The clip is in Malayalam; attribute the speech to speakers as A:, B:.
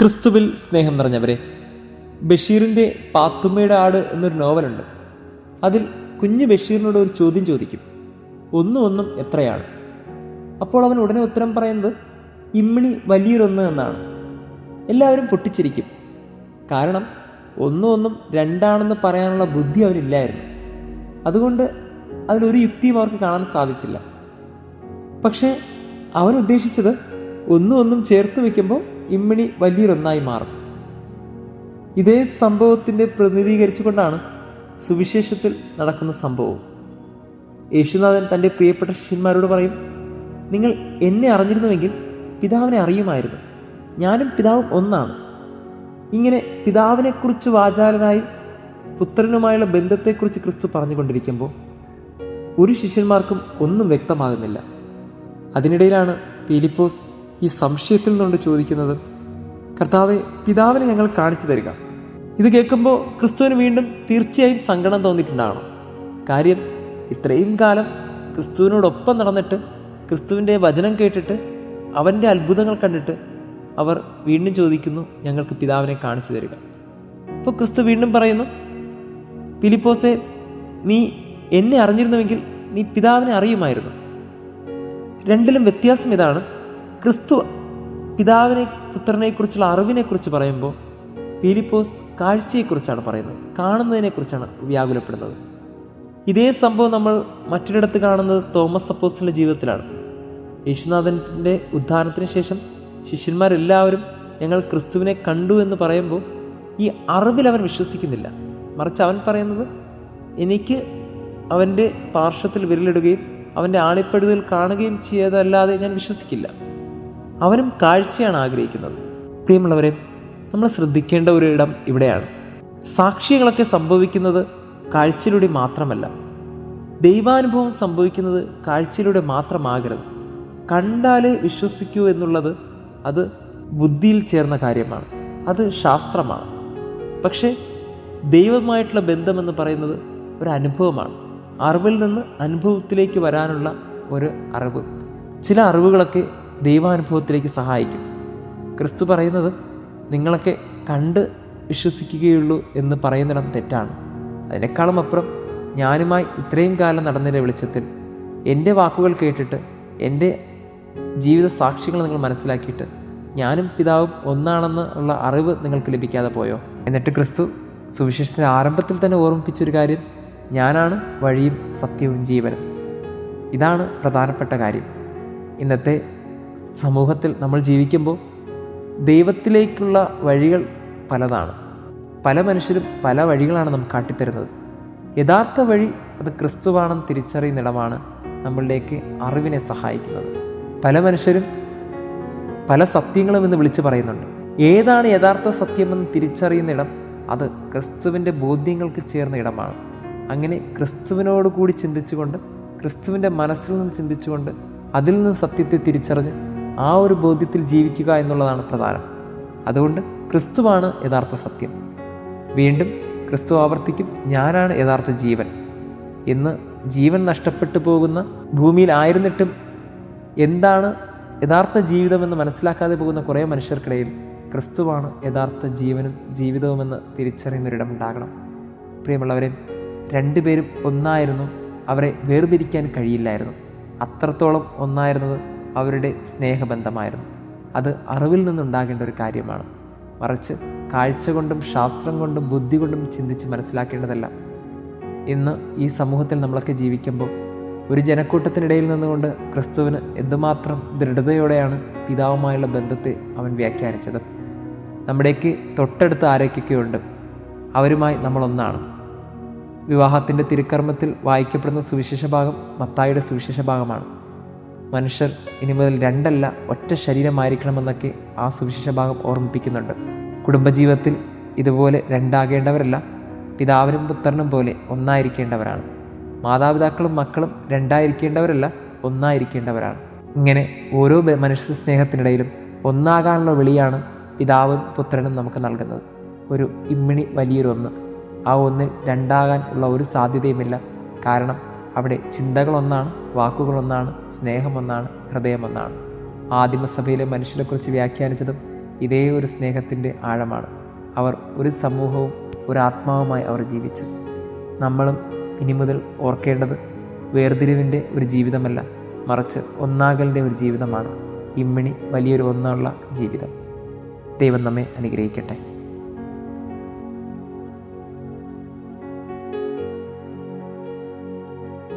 A: ക്രിസ്തുവിൽ സ്നേഹം നിറഞ്ഞവരെ ബഷീറിന്റെ പാത്തുമ്മയുടെ ആട് എന്നൊരു നോവലുണ്ട്. അതിൽ കുഞ്ഞു ബഷീറിനോട് ഒരു ചോദ്യം ചോദിക്കും. ഒന്നും ഒന്നും എത്രയാണ്? അപ്പോൾ അവൻ ഉടനെ ഉത്തരം പറയുന്നത് ഇമ്മിണി വലിയൊരൊന്ന് എന്നാണ്. എല്ലാവരും പൊട്ടിച്ചിരിക്കും. കാരണം ഒന്നും ഒന്നും രണ്ടാണെന്ന് പറയാനുള്ള ബുദ്ധി അവനില്ലായിരുന്നു. അതുകൊണ്ട് അതിലൊരു യുക്തിയും അവർക്ക് കാണാൻ സാധിച്ചില്ല. പക്ഷേ അവൻ ഉദ്ദേശിച്ചത് ഒന്നും ഒന്നും ചേർത്ത് വെക്കുമ്പോൾ ഇമ്മിണി വലിയൊരൊന്നായി മാറും. ഇതേ സംഭവത്തിന്റെ പ്രതിനിധീകരിച്ചുകൊണ്ടാണ് സുവിശേഷത്തിൽ നടക്കുന്ന സംഭവം യേശുനാഥൻ തന്റെ പ്രിയപ്പെട്ട ശിഷ്യന്മാരോട് പറയും നിങ്ങൾ എന്നെ അറിഞ്ഞിരുന്നുവെങ്കിൽ പിതാവിനെ അറിയുമായിരുന്നു. ഞാനും പിതാവും ഒന്നാണ്. ഇങ്ങനെ പിതാവിനെക്കുറിച്ച് വാചാലനായി പുത്രനുമായുള്ള ബന്ധത്തെക്കുറിച്ച് ക്രിസ്തു പറഞ്ഞുകൊണ്ടിരിക്കുമ്പോൾ ഒരു ശിഷ്യന്മാർക്കും ഒന്നും വ്യക്തമാകുന്നില്ല. അതിനിടയിലാണ് പീലിപ്പോസ് ഈ സംശയത്തിൽ നിന്നുകൊണ്ട് ചോദിക്കുന്നത് കർത്താവെ പിതാവിനെ ഞങ്ങൾ കാണിച്ചു തരിക. ഇത് കേൾക്കുമ്പോൾ ക്രിസ്തുവിന് വീണ്ടും തീർച്ചയായും സങ്കടം തോന്നിയിട്ടുണ്ടാകണം കാര്യം ഇത്രയും കാലം ക്രിസ്തുവിനോടൊപ്പം നടന്നിട്ട് ക്രിസ്തുവിന്റെ വചനം കേട്ടിട്ട് അവന്റെ അത്ഭുതങ്ങൾ കണ്ടിട്ട് അവർ വീണ്ടും ചോദിക്കുന്നു ഞങ്ങൾക്ക് പിതാവിനെ കാണിച്ചു തരിക. അപ്പോൾ ക്രിസ്തു വീണ്ടും പറയുന്നു ഫിലിപ്പോസെ നീ എന്നെ അറിഞ്ഞിരുന്നുവെങ്കിൽ നീ പിതാവിനെ അറിയുമായിരുന്നു. രണ്ടിലും വ്യത്യാസം ഇതാണ്. ക്രിസ്തു പിതാവിനെ പുത്രനെക്കുറിച്ചുള്ള അറിവിനെക്കുറിച്ച് പറയുമ്പോൾ ഫിലിപ്പോസ് കാഴ്ചയെക്കുറിച്ചാണ് പറയുന്നത്. കാണുന്നതിനെക്കുറിച്ചാണ് വ്യാകുലപ്പെടുന്നത്. ഇതേ സംഭവം നമ്മൾ മറ്റൊരിടത്ത് കാണുന്നത് തോമസ് അപ്പോസ്റ്റിന്റെ ജീവിതത്തിലാണ്. യേശുനാഥന്റെ ഉദ്ധാനത്തിന് ശേഷം ശിഷ്യന്മാരെല്ലാവരും ഞങ്ങൾ ക്രിസ്തുവിനെ കണ്ടു എന്ന് പറയുമ്പോൾ ഈ അറിവിൽ അവൻ വിശ്വസിക്കുന്നില്ല. മറിച്ച് അവൻ പറയുന്നത് എനിക്ക് അവന്റെ പാർശ്വത്തിൽ വിരലിടുകയും അവന്റെ ആളിപ്പെടുതൽ കാണുകയും ചെയ്തതല്ലാതെ ഞാൻ വിശ്വസിക്കില്ല. അവനും കാഴ്ചയാണ് ആഗ്രഹിക്കുന്നത്. പ്രിയമുള്ളവരെ നമ്മൾ ശ്രദ്ധിക്കേണ്ട ഒരു ഇടം ഇവിടെയാണ്. സാക്ഷികളൊക്കെ സംഭവിക്കുന്നത് കാഴ്ചയിലൂടെ മാത്രമല്ല. ദൈവാനുഭവം സംഭവിക്കുന്നത് കാഴ്ചയിലൂടെ മാത്രമാകരുത്. കണ്ടാലേ വിശ്വസിക്കൂ എന്നുള്ളത് അത് ബുദ്ധിയിൽ ചേർന്ന കാര്യമാണ്. അത് ശാസ്ത്രമാണ്. പക്ഷേ ദൈവമായിട്ടുള്ള ബന്ധമെന്ന് പറയുന്നത് ഒരു അനുഭവമാണ്. അറിവിൽ നിന്ന് അനുഭവത്തിലേക്ക് വരാനുള്ള ഒരു അറിവ്. ചില അറിവുകളൊക്കെ ദൈവാനുഭവത്തിലേക്ക് സഹായിക്കും. ക്രിസ്തു പറയുന്നത് നിങ്ങളൊക്കെ കണ്ട് വിശ്വസിക്കുകയുള്ളൂ എന്ന് പറയുന്നിടം തെറ്റാണ്. അതിനേക്കാളും അപ്പുറം ഞാനുമായി ഇത്രയും കാലം നടന്നതിന്റെ വെളിച്ചത്തിൽ എന്റെ വാക്കുകൾ കേട്ടിട്ട് എന്റെ ജീവിത സാക്ഷികൾ നിങ്ങൾ മനസ്സിലാക്കിയിട്ട് ഞാനും പിതാവും ഒന്നാണെന്ന് ഉള്ള അറിവ് നിങ്ങൾക്ക് ലഭിക്കാതെ പോയോ? എന്നിട്ട് ക്രിസ്തു സുവിശേഷത്തിന്റെ ആരംഭത്തിൽ തന്നെ ഓർമ്മിപ്പിച്ചൊരു കാര്യം ഞാനാണ് വഴിയും സത്യവും ജീവനും. ഇതാണ് പ്രധാനപ്പെട്ട കാര്യം. ഇന്നത്തെ സമൂഹത്തിൽ നമ്മൾ ജീവിക്കുമ്പോൾ ദൈവത്തിലേക്കുള്ള വഴികൾ പലതാണ്. പല മനുഷ്യരും പല വഴികളാണ് നമുക്ക് കാട്ടിത്തരുന്നത്. യഥാർത്ഥ വഴി അത് ക്രിസ്തുവാണെന്ന് തിരിച്ചറിയുന്നിടമാണ് നമ്മളിലേക്ക് അറിവിനെ സഹായിക്കുന്നത്. പല മനുഷ്യരും പല സത്യങ്ങളും എന്ന് വിളിച്ചു പറയുന്നുണ്ട്. ഏതാണ് യഥാർത്ഥ സത്യമെന്ന് തിരിച്ചറിയുന്നിടം അത് ക്രിസ്തുവിന്റെ ബോധ്യങ്ങൾക്ക് ചേർന്ന ഇടമാണ്. അങ്ങനെ ക്രിസ്തുവിനോട് കൂടി ചിന്തിച്ചുകൊണ്ട് ക്രിസ്തുവിന്റെ മനസ്സിൽ നിന്ന് ചിന്തിച്ചുകൊണ്ട് അതിൽ നിന്ന് സത്യത്തെ തിരിച്ചറിഞ്ഞ് ആ ഒരു ബോധ്യത്തിൽ ജീവിക്കുക എന്നുള്ളതാണ് പ്രധാനം. അതുകൊണ്ട് ക്രിസ്തുവാണ് യഥാർത്ഥ സത്യം. വീണ്ടും ക്രിസ്തു ആവർത്തിക്കും ഞാനാണ് യഥാർത്ഥ ജീവൻ. ഇന്ന് ജീവൻ നഷ്ടപ്പെട്ടു പോകുന്ന ഭൂമിയിൽ ആയിരുന്നിട്ടും എന്താണ് യഥാർത്ഥ ജീവിതമെന്ന് മനസ്സിലാക്കാതെ പോകുന്ന കുറേ മനുഷ്യർക്കിടയിൽ ക്രിസ്തുവാണ് യഥാർത്ഥ ജീവനും ജീവിതവുമെന്ന് തിരിച്ചറിയുന്നൊരിടമുണ്ടാകണം പ്രിയമുള്ളവരെ രണ്ടുപേരും ഒന്നായിരുന്നു അവരെ വേർപിരിക്കാൻ കഴിയില്ലായിരുന്നു. അത്രത്തോളം ഒന്നായിരുന്നത് അവരുടെ സ്നേഹബന്ധമായിരുന്നു. അത് അറിവിൽ നിന്നുണ്ടാകേണ്ട ഒരു കാര്യമാണ്. മറിച്ച് കാഴ്ച കൊണ്ടും ശാസ്ത്രം കൊണ്ടും ബുദ്ധി കൊണ്ടും ചിന്തിച്ച് മനസ്സിലാക്കേണ്ടതല്ല. ഇന്ന് ഈ സമൂഹത്തിൽ നമ്മളൊക്കെ ജീവിക്കുമ്പോൾ ഒരു ജനക്കൂട്ടത്തിനിടയിൽ നിന്നുകൊണ്ട് ക്രിസ്തുവിന് എന്തുമാത്രം ദൃഢതയോടെയാണ് പിതാവുമായുള്ള ബന്ധത്തെ അവൻ വ്യാഖ്യാനിച്ചത്. നമ്മുടേക്ക് തൊട്ടടുത്ത് ആരൊക്കെയൊക്കെ ഉണ്ട് അവരുമായി നമ്മളൊന്നാണ്. വിവാഹത്തിന്റെ തിരുക്കർമ്മത്തിൽ വായിക്കപ്പെടുന്ന സുവിശേഷ ഭാഗം മത്തായുടെ സുവിശേഷ ഭാഗമാണ്. മനുഷ്യർ ഇനി മുതൽ രണ്ടല്ല ഒറ്റ ശരീരമായിരിക്കണമെന്നൊക്കെ ആ സുവിശേഷ ഭാഗം ഓർമ്മിപ്പിക്കുന്നുണ്ട്. കുടുംബജീവിതത്തിൽ ഇതുപോലെ രണ്ടാകേണ്ടവരല്ല പിതാവിനും പുത്രനും പോലെ ഒന്നായിരിക്കേണ്ടവരാണ്. മാതാപിതാക്കളും മക്കളും രണ്ടായിരിക്കേണ്ടവരല്ല ഒന്നായിരിക്കേണ്ടവരാണ്. ഇങ്ങനെ ഓരോ മനുഷ്യ സ്നേഹത്തിനിടയിലും ഒന്നാകാനുള്ള വിളിയാണ് പിതാവും പുത്രനും നമുക്ക് നൽകുന്നത്. ഒരു ഇമ്മിണി വലിയൊരു ഒന്ന്. ആ ഒന്നിൽ രണ്ടാകാൻ ഉള്ള ഒരു സാധ്യതയുമില്ല. കാരണം അവിടെ ചിന്തകളൊന്നാണ് വാക്കുകളൊന്നാണ് സ്നേഹമൊന്നാണ് ഹൃദയമൊന്നാണ്. ആദിമസഭയിലെ മനുഷ്യനെക്കുറിച്ച് വ്യാഖ്യാനിച്ചതും ഇതേ ഒരു സ്നേഹത്തിന്റെ ആഴമാണ്. അവർ ഒരു സമൂഹവും ഒരു ആത്മാവുമായി അവർ ജീവിച്ചു. നമ്മളും ഇനി മുതൽ ഓർക്കേണ്ടത് വേർതിരിവിന്റെ ഒരു ജീവിതമല്ല മറിച്ച് ഒന്നാകലിന്റെ ഒരു ജീവിതമാണ്. ഇമ്മിണി വലിയൊരു ഒന്നുള്ള ജീവിതം. ദൈവം നമ്മെ അനുഗ്രഹിക്കട്ടെ.